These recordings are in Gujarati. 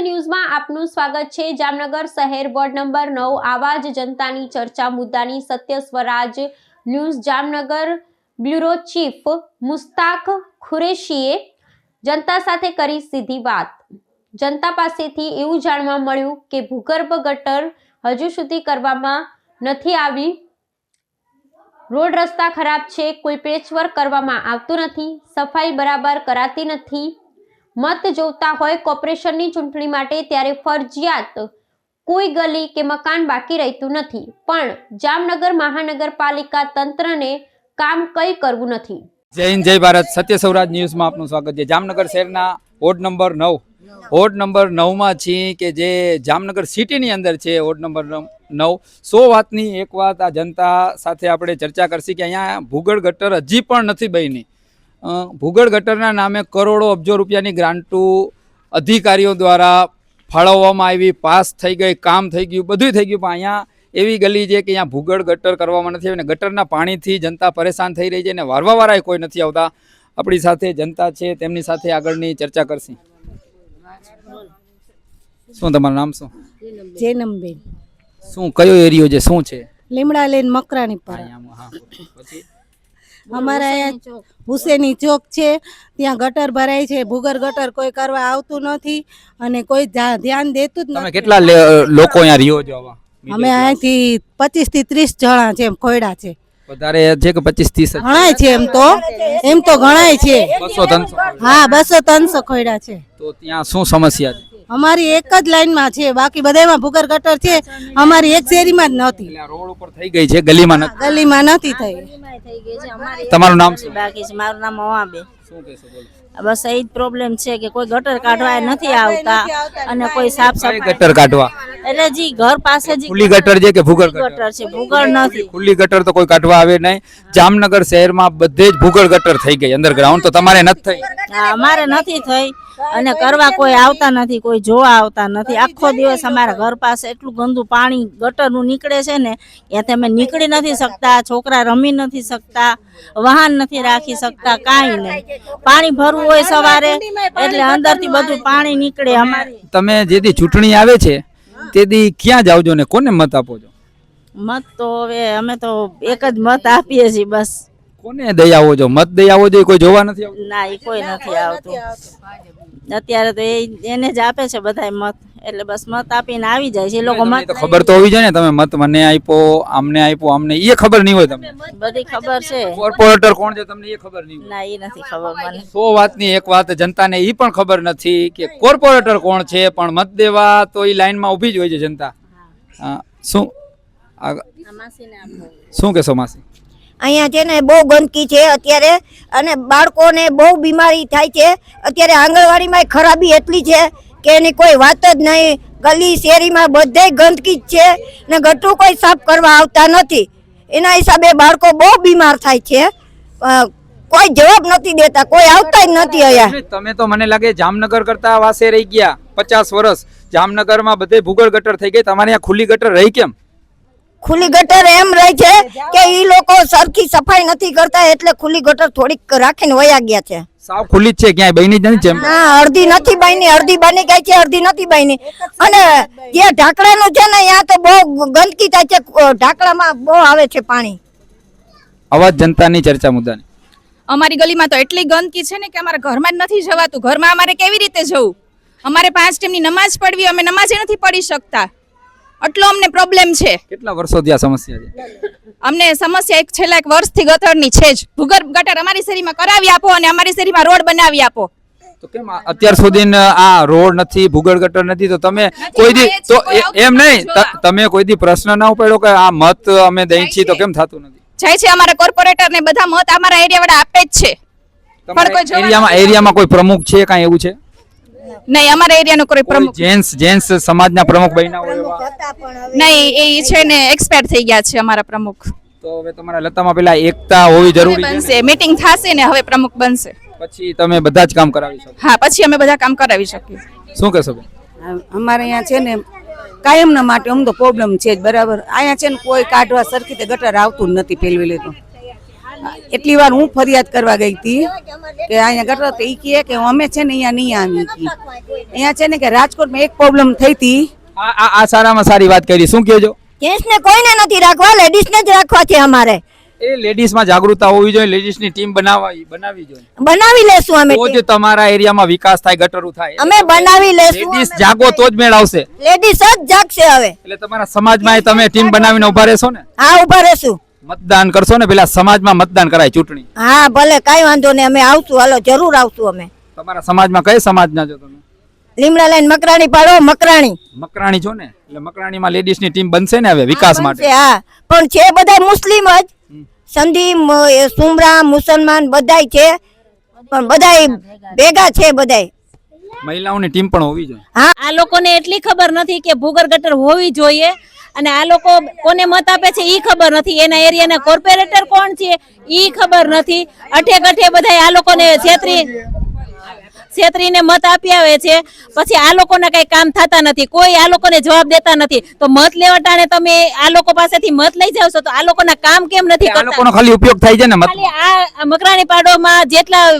ન્યૂઝમાં આપનું સ્વાગત છે. જામનગર શહેર વોર્ડ નંબર નવ આવા જ જનતાની ચર્ચા મુદ્દાની Satya Swaraj news. Jamnagar bureau chief Mustaq ખુરેશીએ જનતા સાથે કરી સીધી વાત. જનતા પાસેથી એવું જાણવા મળ્યું કે ભૂગર્ભ ગટર હજુ સુધી કરવામાં નથી આવી. રોડ રસ્તા ખરાબ છે, કોઈ પેચવર્ક કરવામાં આવતું નથી, સફાઈ બરાબર કરાતી નથી. મત જોતા હોય કોર્પોરેશનની ચૂંટણી માટે ત્યારે ફરજિયાત કોઈ ગલી કે મકાન બાકી રહેતું નથી. પણ જામનગર મહાનગરપાલિકા તંત્રને કામ કઈ કરવું નથી. જય હિન્દ, જય ભારત. સત્ય સૌરાજ ન્યૂઝમાં આપનું સ્વાગત છે. જામનગર શહેરના વોર્ડ નંબર નવ. વોર્ડ નંબર નવમાં છીએ કે જે જામનગર સિટીની અંદર છે વોર્ડ નંબર નવ. સો વાતની એક વાત આ જનતા સાથે આપણે ચર્ચા કરશી કે અહીંયા ભૂગળ ગટર હજી પણ નથી બની. ભૂગળ ગટરના નામે કરોડો અબજો રૂપિયાની ગ્રાન્ટો અધિકારીઓ દ્વારા ફાળવવામાં આવી પાસ થઈ ગઈ કામ થઈ ગયું બધું થઈ ગયું. પણ અહીંયા એવી ગલી છે કે અહીંયા ભૂગળ ગટર કરવામાં નથી આવી અને ગટરના પાણીથી જનતા પરેશાન થઈ રહી છે અને વારવાવાળાએ કોઈ નથી આવતા. આપણી સાથે જનતા છે તેમની સાથે આગળની ચર્ચા કરશે. શું તમારું નામ શું? જેનમબેન શું કયો એરિયો છે? શું છે? લીમડા લેન મકરાણી પર. હા. પછી? અમારા અહીંયા હુસેની ચોક છે ત્યાં ગટર ભરાય છે ભૂગર ગટર કોઈ કરવા આવતું નથી અને કોઈ ધ્યાન દેતું જ નથી. કેટલા લોકો અહીંયા રહ્યો છો અમે અહીંથી પચીસથી ત્રીસ જણા છે એમ ખોયડા છે. વધારે છે કે પચીસ ત્રીસ ગણાય છે એમ તો. એમ તો ગણાય છે. બસો ત્રણસો. હા બસો ત્રણસો ખોયડા છે. તો ત્યાં શું સમસ્યા છે? અમારી એક જ લાઈનમાં છે બાકી બધામાં ભૂગર ગટર છે અમારી એક શેરીમાં જ નહોતી. રોડ ઉપર થઈ ગઈ છે ગલીમાં નથી ગલીમાં નથી થઈ. તમારું નામ શું? બાકી છે મારું નામ શું બસ એ જ પ્રોબ્લેમ છે કે કોઈ ગટર કાઢવા નથી આવતા અને કોઈ સાફ સફાઈ ગટર કાઢવા? એટલે જી ઘર પાસે જી ખુલ્લી ગટર છે કે ભૂગળ ગટર? છે ભૂગળ નથી. ખુલ્લી ગટર તો કોઈ કાઢવા આવે નહીં. જામનગર શહેરમાં બધે જ ભૂગળ ગટર થઈ ગઈ અંડરગ્રાઉન્ડ તો તમારે નથી થઈ. અમારે નથી થઈ. અને કરવા કોઈ આવતા નથી કોઈ જોવા આવતા નથી. આખો દિવસ અમારા ઘર પાસે એટલું ગંદુ પાણી ગટરનું નીકળે છે ને ત્યાંથી અમે નીકળી નથી શકતા છોકરા રમી નથી શકતા વાહન નથી રાખી શકતા કાંઈ નહીં. પાણી ભરવું હોય સવારે એટલે અંદરથી બધું પાણી નીકળે અમારી. તમે જેથી ચૂંટણી આવે છે તેથી ક્યાં જાવ છો ને કોને મત આપો છો? મત તો હવે અમે તો એક જ મત આપીએ છીએ બસ. કોને દઈ આવો છો? મત દઈ આવો છો કોઈ જોવા નથી આવતું? ના એ કોઈ નથી આવતું. અત્યારે તો એને જ આપે છે બધાય મત. એટલે બસ મત આપીને આવી જાય છે. એ લોકો મત તો ખબર તો હોવી જોઈએ ને તમે મત મને આપ્યો આમને આપ્યો આમને એ ખબર નહીં હોય તમને. બધી ખબર છે. કોર્પોરેટર કોણ છે તમને એ ખબર નહીં ના એ નથી ખબર મને. સો વાતની એક વાત જનતાને એ પણ ખબર નથી કે કોર્પોરેટર કોણ છે પણ મત દેવા તો એ લાઈનમાં ઊભી જ હોય છે જનતા. શું? શું કહેશો માસી? અહીંયા છે ને બહુ ગંદકી છે અત્યારે, અને બાળકોને બહુ બીમારી થાય છે. અત્યારે આંગણવાડીમાં ખરાબી એટલી છે કે એની કોઈ વાત જ નહીં. ગલી, શેરીમાં બધે ગંદકી જ છે ને ગટું કોઈ સાફ કરવા આવતા નથી. એના હિસાબે બાળકો બહુ બીમાર થાય છે. કોઈ જવાબ નથી દેતા, કોઈ આવતા જ નથી અહીંયા. તમે તો મને લાગે જામનગર કરતા વાસે રહી ગયા પચાસ વર્ષ. જામનગરમાં બધે ભૂગળ ગટર થઈ ગઈ, તમારે અહીંયા ખુલ્લી ગટર રહી કેમ? ખુલ્લી ગટર એમ રહે છે કે એ લોકો સરખી સફાઈ નથી કરતા એટલે ખુલ્લી ગટર થોડીક રાખીને વયા ગયા છે. સાવ ખુલ્લી છે ક્યાંય બની જ નથી જેમ. ના અડધી નથી બની અડધી બની ગઈ છે અડધી નથી બની. અને જે ઢાકણાનું છે ને ત્યાં તો બહુ ગંદકી થાય છે ઢાકણામાં બહુ આવે છે પાણી. અવાજ જનતાની ચર્ચા મુદ્દાની. અમારી ગલીમાં તો એટલી ગંદકી છે ને કે અમારા ઘરમાં જ નથી જવાતું. ઘરમાં અમારે કેવી રીતે જવું? અમારે પાંચ ટાઈમની નમાઝ પડવી અમે નમાઝે નથી પડી શકતા. આટલો અમને પ્રોબ્લેમ છે. કેટલા વર્ષોથી આ સમસ્યા છે? અમને સમસ્યા એક છેલ્લા એક વર્ષથી ગથળની છે જ. ભૂગર્ભ ગટર અમારી શેરીમાં કરાવી આપો અને અમારી શેરીમાં રોડ બનાવી આપો. તો કેમ અત્યાર સુધી આ રોડ નથી ભૂગર્ભ ગટર નથી તો તમે કોઈ દી તો એમ નહીં. તમે કોઈ દી પ્રશ્ન ના ઉપાડ્યો કે આ મત અમે દઈ છીએ તો કેમ થતું નથી? જાય છે અમારા કોર્પોરેટર ને બધા મત અમારા એરિયા વાળા આપે જ છે. પણ કોઈ એરિયામાં એરિયામાં કોઈ પ્રમુખ છે કાંઈ એવું છે? નહીં અમારા એરિયાનો કોઈ પ્રમુખ જેન્ટ્સ જેન્ટ્સ સમાજના પ્રમુખ બન્યા હોય એવા? નહીં એ છે ને એક્સપાયર થઈ ગયા છે અમારા પ્રમુખ. તો હવે તમારા લતામાં પેલા એકતા હોવી જરૂરી છે બનશે મીટિંગ થશે ને હવે પ્રમુખ બનશે. પછી તમે બધા જ કામ કરાવી શકો? હા પછી અમે બધા કામ કરાવી શકીએ. શું કહેશો અમારે અહીંયા છે ને કાયમના માટે અમ તો પ્રોબ્લેમ છે જ બરાબર? અહીંયા છે ને કોઈ કાઢવા સરખી તે ગટર આવતું જ નથી પેલવી તો એટલી વાર હું ફરિયાદ કરવા ગઈ હતી કે અહીંયા ગટર તો ઈ કહે કે અમે છે ને અહીંયા નહીં આવી હતી. અહીંયા છે ને કે રાજકોટમાં એક પ્રોબ્લેમ થઈ હતી. આ આ- આ સારામાં સારી વાત કરી. શું કહેજો? જેન્ટ્સને કોઈને નથી રાખવા લેડીઝને જ રાખવા છે અમારે. એ લેડીઝમાં જાગૃતતા હોવી જોઈએ લેડીઝની ટીમ બનાવવી બનાવવી જોઈએ. બનાવી લેશું અમે તો જ તમારા એરિયામાં વિકાસ થાય ગટરું થાય. અમે બનાવી લેશું લેડીઝ જાગો તો જ મેળ આવશે. લેડીઝ જ જાગશે હવે. એટલે તમારા સમાજમાં તમે ટીમ બનાવીને ઊભા રહેશો ને? હા ઊભા રહેશું. મતદાન કરશો ને પેલા સમાજમાં મતદાન કરાય ચૂંટણી. હા ભલે કાંઈ વાંધો નહીં અમે આવશું. હાલો જરૂર આવશું અમે. તમારા સમાજમાં કઈ સમાજના છો તમે? લીમડા લાઈન મકરાણી પાડો મકરાણી. મકરાણી છો ને? એટલે મકરાણીમાં લેડીઝની ટીમ બનશે ને હવે વિકાસ માટે? હા. પણ છે બધા મુસ્લિમ જ. સંધી સુમરા મુસલમાન બધાય છે. પણ બધાય ભેગા છે બધાય. મહિલાઓની ટીમ પણ હોવી જોઈએ. હા. આ લોકોને એટલી ખબર નથી કે ભૂગર ગટર હોવી જોઈએ. અને આ લોકો કોને મત આપે છે ઈ ખબર નથી. એના એરિયાના કોર્પોરેટર કોણ છે? ઈ ખબર નથી. અઠે ગઠે બધા આ લોકોને છેતરી છેતરીને મત આપી આવે છે. પછી આ લોકોના કઈ કામ થતા નથી. કોઈ આ લોકોને જવાબ દેતા નથી. તો મત લેવા ટાણે તમે આ લોકો પાસેથી મત લઈ જાવ છો તો આ લોકોના કામ કેમ નથી આ લોકોનો ખાલી ઉપયોગ થાય છે ને ખાલી આ મકરાણી પાડોમાં જેટલા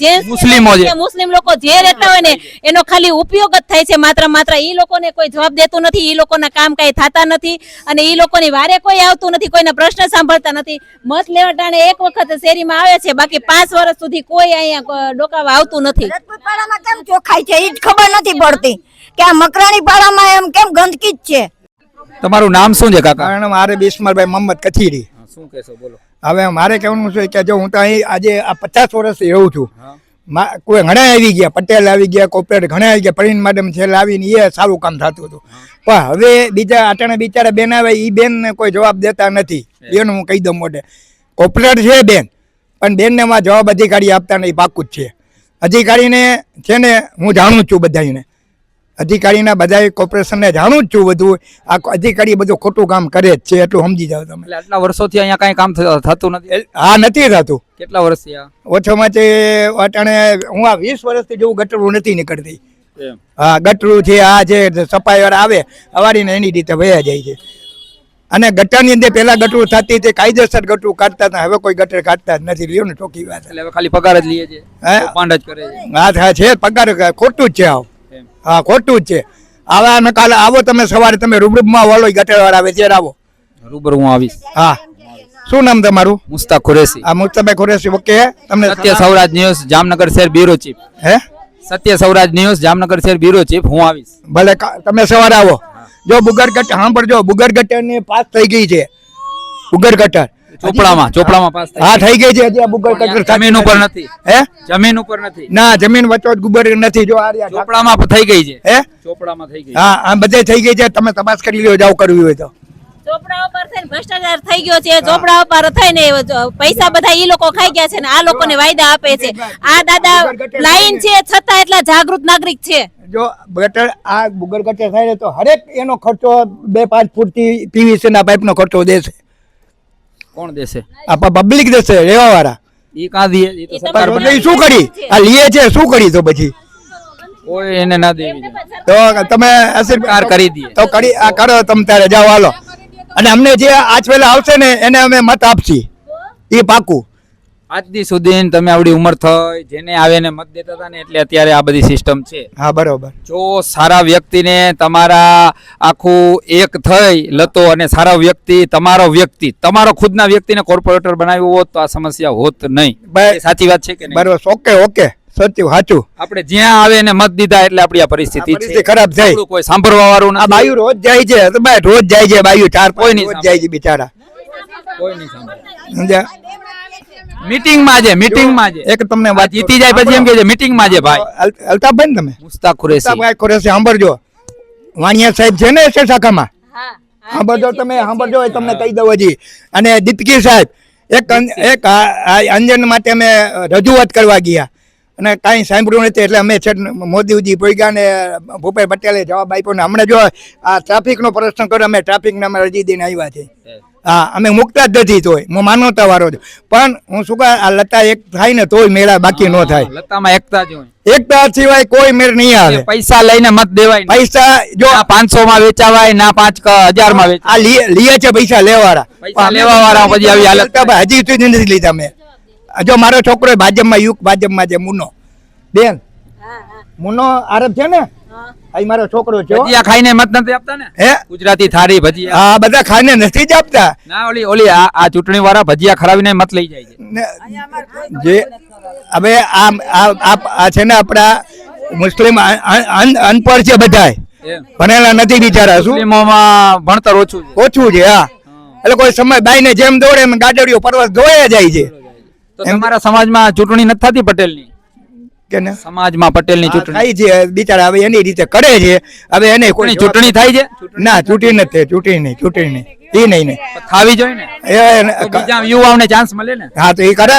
જે મુસ્લિમો છે. મુસ્લિમ લોકો જે રહેતા હોય ને એનો ખાલી ઉપયોગ જ થાય છે માત્ર માત્ર. એ લોકોને કોઈ જવાબ દેતું નથી. ઈ લોકોના કામ કઈ થતા નથી. અને ઈ લોકોની વારે કોઈ આવતું નથી. કોઈના પ્રશ્ન સાંભળતા નથી. મત લેવા ટાણે એક વખત શેરીમાં આવે છે. બાકી પાંચ વર્ષ સુધી કોઈ અહીંયા ડોકાવા આવતું નથી. પાડામાં કેમ ચોખાઈ છે? એ જ ખબર નથી પડતી કે આ મકરાણી પાડામાં એમ કેમ ગંદકી જ છે? તમારું નામ શું છે કાકા? મારે બિસ્મરભાઈ મોહમ્મદ કથીરી. શું કહેશો? બોલો. હવે મારે કહેવાનું છે કે જો હું તો અહીં આજે આ પચાસ વર્ષથી રહું છું. કોઈ ઘણા આવી ગયા પટેલ આવી ગયા કોપરેટ ઘણા આવી ગયા પ્રવીણ મેડમ છે લાવીને એ સારું કામ થતું હતું. પણ હવે બીજા અટાણે બિચારા બેન આવે એ બેનને કોઈ જવાબ દેતા નથી. બેન હું કહી દઉં મોટે કોપરેટ છે બેન પણ બેનને માં જવાબ અધિકારી આપતા નહીં પાકું જ છે. અધિકારીને છે ને હું જાણું જ છું બધાને અધિકારીના બધા કોર્પોરેશનને જાણું જ છું બધું. આ અધિકારી બધું ખોટું કામ કરે જ છે એટલું સમજી જાવ તમે. એટલે આટલા વર્ષોથી અહીંયા કાંઈ કામ થતું નથી? હા નથી થતું. કેટલા વર્ષથી આ? ઓછામાં તે અટાણે હું આ વીસ વર્ષથી જેવું ગટરું નથી નીકળતી. હા ગટરું છે આ છે સફાઈ આવે અવાડીને એની રીતે વયા જાય છે. અને ગટરની અંદર પેલા ગટરું થતી તે કાયદેસર ગટરું કાઢતા હતા. હવે કોઈ ગટર કાઢતા જ નથી. લ્યો ને ટોકી વાત. એટલે હવે ખાલી પગાર જ લઈએ છે હે? પાંડ જ કરે છે. હા હા છે. પગાર ખોટું જ છે આવ. હા ખોટું જ છે. આવા ને કાલે આવો તમે સવારે તમે રૂબરૂમાં વાળો ગટર વાળા આવે ત્યારે આવો રૂબરૂ હું આવીશ. હા. શું નામ તમારું? મુસ્તાક કુરેશી આ મુસ્તભાઈ ખુરેશી. ઓકે. તમને સત્ય સૌરાજ ન્યૂઝ જામનગર શહેર બ્યુરો ચીફ. હે? સત્ય સૌરાજ ન્યૂઝ જામનગર શહેર બ્યુરો ચીફ હું આવીશ. ભલે તમે સવારે આવો. જો બુગર ગટર સાંભળજો બુગર ગટરની પાસ થઈ ગઈ છે. બુગર ચોપડામાં ચોપડામાં પાસ હા થઈ ગઈ છે હજી આ બુગર ગટર જમીન ઉપર નથી. હે? જમીન ઉપર નથી. ના જમીન વચ્ચો ગુબર નથી. જો આ ચોપડામાં થઈ ગઈ છે. હે? ચોપડામાં થઈ ગઈ હા આ બધે થઈ ગઈ છે. તમે તપાસ કરી લ્યો જાવ કરવી હોય તો. ચોપડા ઉપર થઈને ભ્રષ્ટાચાર થઈ ગયો છે ચોપડા ઉપર થઈને પૈસા બધા એ લોકો ખાઈ ગયા છે ને આ લોકોને વાયદા આપે છે. આ દાદા લાઈન છે. છતાં એટલા જાગૃત નાગરિક છે. જો ગટર આ બુગર ગટર થાય તો હરેક એનો ખર્ચો બે પાંચ ફૂટથી પીવીસી ના પાઇપ નો ખર્ચો દેશે. કોણ દેશે? આ પબ્લિક દેશે રેવા વાળા કાં દે? સરકાર શું કરી? આ લીએ છે શું કરી તો પછી? કોઈ એને ના દેવી તો તમે અસીર કરી દે. તો કરી આ કરો તમ ત્યારે જાઓ હાલો. અને અમને જે આજ વેલા આવશે ને એને અમે મત આપશી. એ પાકું. આજથી સુધી તમે આવડી ઉંમર થઈ જેને આવે ને મત દેતા હતા ને એટલે અત્યારે આ બધી સિસ્ટમ છે. હા બરોબર. જો સારા વ્યક્તિને તમારા આખું એક થઈ લતો અને સારા વ્યક્તિ તમારો વ્યક્તિ તમારો ખુદના વ્યક્તિને કોર્પોરેટર બનાવ્યો હોત તો આ સમસ્યા હોત નહીં. સાચી વાત છે કે બરોબર. Okay okay. સત્ય સાચું. આપણે જ્યાં આવે ને મત દીધા એટલે આપણી આ પરિસ્થિતિ છે. ખરાબ થાય કોઈ સાંભળવા વાળું આ બાયુ રોજ જાય છે. તો ભાઈ રોજ જાય છે બાયુ. ચાર કોઈ નહીં જાય છે બિચારા. કોઈ નહીં સાંભળે. સમજ્યા? મીટિંગમાં છે મીટિંગમાં છે. એક તમને વાત જીતી જાય પછી એમ કે છે મીટિંગમાં છે ભાઈ. અલ- અલ્તાફભાઈ ને તમે? મુસ્તાક કુરેશી અલ્તાફભાઈ ખોરેશી સાંભળજો. વાણિયા સાહેબ છે ને એસે શાખામાં? સાંભળજો તમે સાંભળજો એ તમને કહી દઉં હજી. અને દીપકી સાહેબ એક એક અંજન માટે અમે રજૂઆત કરવા ગયા. અને કાંઈ સાંભળ્યું નથી એટલે અમે છે મોદીજી પોઈગા ને ભૂપેશ પટેલે જવાબ આપ્યો ને હમણાં જો આ ટ્રાફિકનો પ્રશ્ન કર્યો અમે ટ્રાફિકને અમે રજી દઈને આવ્યા છે હા અમે મુકતા જ નથી તોય હું માનવતા વાળો છું. પણ હું શું કહે આ લતા એક થાય ને તોય મેળા બાકી ન થાય. લતામાં એકતા જ હોય. એકતા સિવાય કોઈ મેળ નહીં આવે. પૈસા લઈને મત દેવાય પૈસા જો આ પાંચસો માં વેચાવાય ના પાંચ હજારમાં આ લીએ છે પૈસા લેવાળા પૈસા લેવાવાળા પછી આવી હાલત હજી સુધી નથી લીધા મેં જો મારો છોકરો ભાજપમાં યુગ ભાજપમાં છે મુનો. બેન મુનો આરબ છે ને? અહીં મારો છોકરો છે ભજીયા ખાઈને મત નથી આપતા ને? હે? ગુજરાતી થાળી ભજીયા. હા બધા ખાઈને નથી જ આપતા. ના ઓલી ઓલી આ આ ચૂંટણી વાળા ભજીયા ખરાવીને મત લઈ જાય છે. જે હવે આ આ છે ને આપડા મુસ્લિમ અન- અન- અનપઢ છે બધાય. ભણેલા નથી બિચારા શું? મુસ્લિમોમાં ભણતર ઓછું ઓછું છે હા. એટલે કોઈ સમય બાઈને જેમ દોડે એમ ગાડડીઓ પર્વત ધોયા જાય છે. તો તમારા સમાજમાં ચૂંટણી નથી થતી પટેલની? કે ને? સમાજમાં પટેલની ચૂંટણી. થાય છે. બિચારા હવે એની રીતે કરે છે. હવે એને કોઈ ચૂંટણી થાય છે? ના ચૂંટી નથી ચૂંટણી નહીં ચૂંટણી નહીં. એ નહીં નહીં. થાવી જોઈએ ને? એ બીજા યુવાઓને ચાન્સ મળે ને? હા તો એ કરે.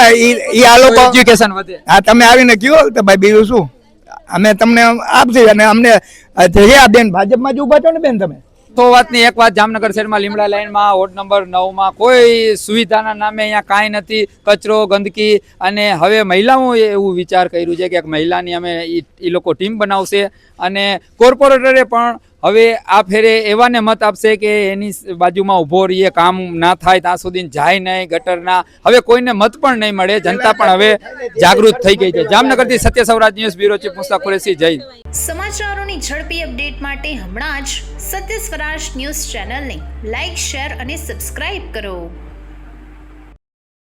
એ આ લોકો એજ્યુકેશન વધે. હા તમે આવીને કયો તો ભાઈ બીજું શું? અમે તમને આપશે અને અમને આ બેન ભાજપમાં જ ઊભા છો ને બેન તમે? તો વાતની એક વાત જામનગર શહેરમાં લીમડા લાઇનમાં વોર્ડ નંબર નવમાં કોઈ સુવિધાના નામે અહીંયા કાંઈ નથી. કચરો, ગંદકી અને હવે મહિલાઓ એવું વિચાર કર્યું છે કે એક મહિલાની અમે એ લોકો ટીમ બનાવશે. અને કોર્પોરેટરે પણ હવે આ ફેરે એવાને મત આપશે કે એની બાજુમાં ઊભો રહીએ, કામ ના થાય, ત્યાં સુધી જાય નહીં ગટરના હવે કોઈને મત પણ નહીં મળે, જનતા પણ હવે જાગૃત થઈ ગઈ છે. જામનગરથી Satya Sauraj news bureau chief Mustak Qureshi, જય સમાચારોની ઝડપી અપડેટ માટે હમણાં જ સત્ય સ્વરાજ ન્યૂઝ ચેનલને લાઇક શેર અને સબસ્ક્રાઇબ કરો.